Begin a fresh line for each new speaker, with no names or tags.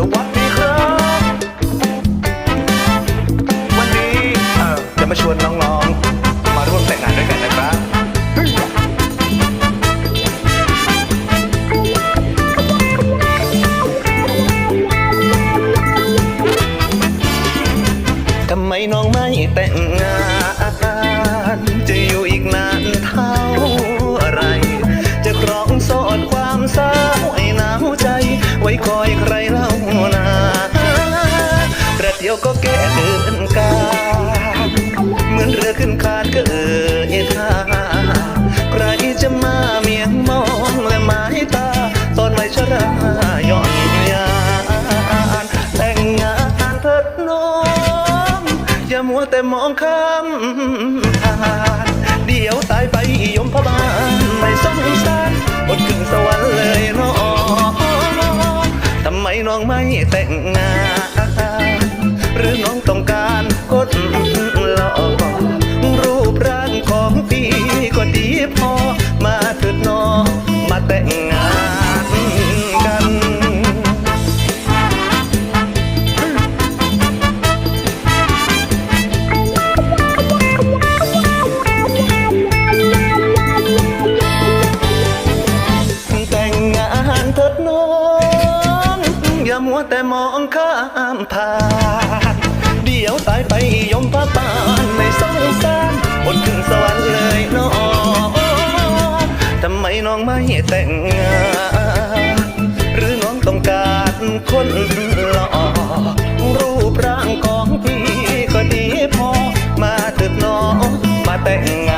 สวัสดีครับ วันนี้เออจะมาชวนน้องๆ มาร่วมแต่งงานด้วยกันนะครับทำไมน้องไม่แต่งงาน ยวก็แก่เกินกา เหมือนเรือขึ้นคานก็เอ่ยท่าใครจะมาเมียงมองและหมายตา ตอนวัยชราย่อนยานแต่งงานเถิดน้อง อย่ามัวแต่มองข้ามผ่านเดี๋ยวตายไปยมพบาลไม่สงสารอดขึ้นสวรรค์เลยน้องทำไมน้องไม่แต่ง แต่งงานกันแต่งงานเถิดน้องอย่ามัวแต่มองข้ามผ่านเดี๋ยวตายไปย น้องไม่แต่งงานหรือน้องต้องการคนหล่อรูปร่างของพี่ก็ดีพอมาเถิดน้องมาแต่งงาน